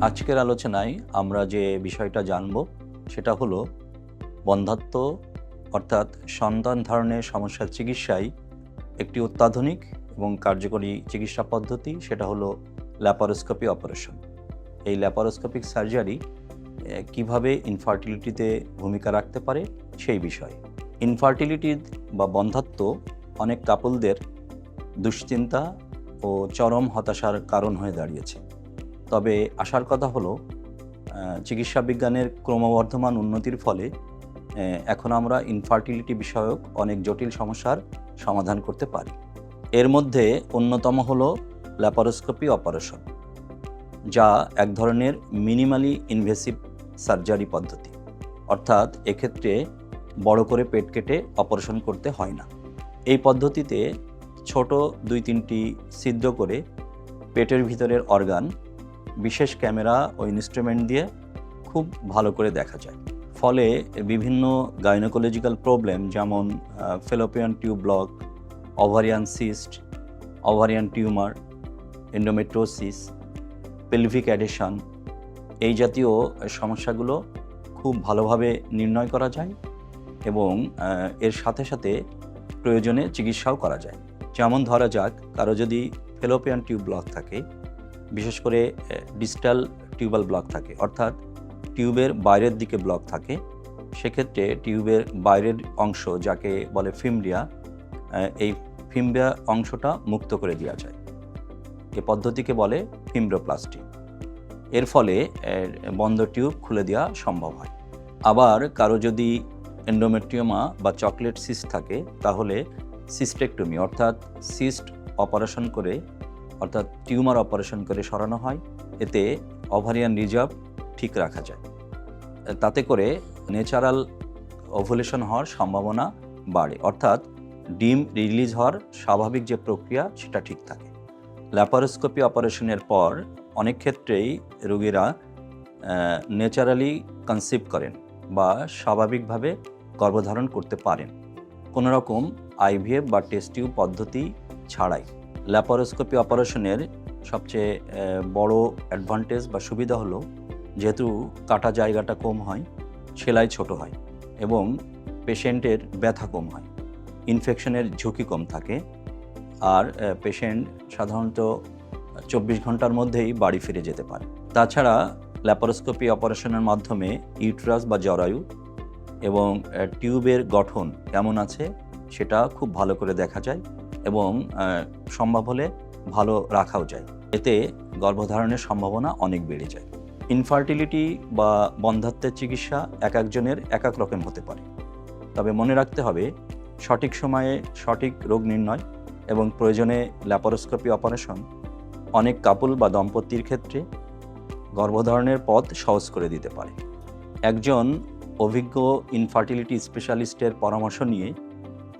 আজকের আলোচনায় আমরা যে বিষয়টা জানব, সেটা হলো বন্ধাত্ম, অর্থাৎ সন্তান ধারণের সমস্যার চিকিৎসায় একটি অত্যাধুনিক এবং কার্যকরী চিকিৎসা পদ্ধতি, সেটা হলো ল্যাপারোস্কোপি অপারেশন এই ল্যাপারোস্কোপিক সার্জারি কীভাবে ইনফার্টিলিটিতে ভূমিকা রাখতে পারে, সেই বিষয়ে। ইনফার্টিলিটি বা বন্ধাত্ব অনেক কাপলদের দুশ্চিন্তা ও চরম হতাশার কারণ হয়ে দাঁড়িয়েছে। তবে আসার কথা হলো চিকিৎসা বিজ্ঞানের ক্রমবর্ধমান উন্নতির ফলে এখন আমরা ইনফার্টিলিটি বিষয়ক অনেক জটিল সমস্যার সমাধান করতে পারি। এর মধ্যে অন্যতম হলো ল্যাপারোস্কোপি অপারেশন যা এক ধরনের মিনিমালি ইনভেসিভ সার্জারি পদ্ধতি। অর্থাৎ এক্ষেত্রে বড় করে পেট কেটে অপারেশন করতে হয় না। এই পদ্ধতিতে ছোট দুই তিনটি ছিদ্র করে পেটের ভিতরের অর্গান বিশেষ ক্যামেরা ও ইনস্ট্রুমেন্ট দিয়ে খুব ভালো করে দেখা যায়। ফলে বিভিন্ন গাইনোকোলজিক্যাল প্রবলেম যেমন fallopian tube block ovarian cyst ovarian tumour endometriosis pelvic adhesion এই জাতীয় সমস্যাগুলো খুব ভালোভাবে নির্ণয় করা যায় এবং এর সাথে সাথে প্রয়োজনে চিকিৎসাও করা যায়। যেমন ধরা যাক, কারও যদি ফেলোপিয়ান টিউব ব্লক থাকে বিশেষ করে ডিজিটাল টিউবাল ব্লক থাকে, অর্থাৎ টিউবের বাইরের দিকে ব্লক থাকে। সেক্ষেত্রে টিউবের বাইরের অংশ যাকে বলে ফিমরিয়া এই ফিমরিয়া অংশটা মুক্ত করে দেওয়া যায়। এ পদ্ধতিকে বলে ফিমব্রোপ্লাস্টি এর ফলে বন্ধ টিউব খুলে দেওয়া সম্ভব হয়। আবার কারও যদি এন্ডোমেট্রিওমা বা চকলেট সিস্ট থাকে, তাহলে সিস্টেকটমি অর্থাৎ সিস্ট অপারেশন করে অর্থাৎ টিউমার অপারেশন করে সরানো হয়, এতে ওভারিয়ান রিজার্ভ ঠিক রাখা যায়। তাতে করে ন্যাচারাল ওভুলেশন হওয়ার সম্ভাবনা বাড়ে, অর্থাৎ ডিম রিলিজ হওয়ার স্বাভাবিক যে প্রক্রিয়া, সেটা ঠিক থাকে। ল্যাপারোস্কোপি অপারেশনের পর অনেক ক্ষেত্রেই রোগীরা ন্যাচারালি কনসিভ করেন বা স্বাভাবিকভাবে গর্ভধারণ করতে পারেন। কোনো রকম আইভিএফ বা টেস্টিউ পদ্ধতি ছাড়াই। ল্যাপারোস্কোপি অপারেশনের সবচেয়ে বড় অ্যাডভান্টেজ বা সুবিধা হলো, যেহেতু কাটা জায়গাটা কম হয়, সেলাই ছোট হয় এবং পেশেন্টের ব্যথা কম হয় ইনফেকশনের ঝুঁকি কম থাকে। আর পেশেন্ট সাধারণত চব্বিশ ঘণ্টার মধ্যেই বাড়ি ফিরে যেতে পারে। তাছাড়া ল্যাপারোস্কোপি অপারেশনের মাধ্যমে ইউট্রাস বা জরায়ু এবং টিউবের গঠন কেমন আছে, সেটা খুব ভালো করে দেখা যায়। এবং সম্ভব হলে ভালো রাখাও যায়। এতে গর্ভধারণের সম্ভাবনা অনেক বেড়ে যায়। ইনফার্টিলিটি বা বন্ধাত্বের চিকিৎসা এক একজনের এক এক রকম হতে পারে। তবে মনে রাখতে হবে, সঠিক সময়ে সঠিক রোগ নির্ণয় এবং প্রয়োজনে ল্যাপারোস্কোপি অপারেশন অনেক কাপল বা দম্পতির ক্ষেত্রে গর্ভধারণের পথ সহজ করে দিতে পারে। একজন অভিজ্ঞ ইনফার্টিলিটি স্পেশালিস্টের পরামর্শ নিয়ে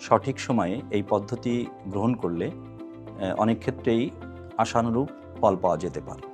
সঠিক সময়ে এই পদ্ধতি গ্রহণ করলে অনেক ক্ষেত্রেই আশানুরূপ ফল পাওয়া যেতে পারে।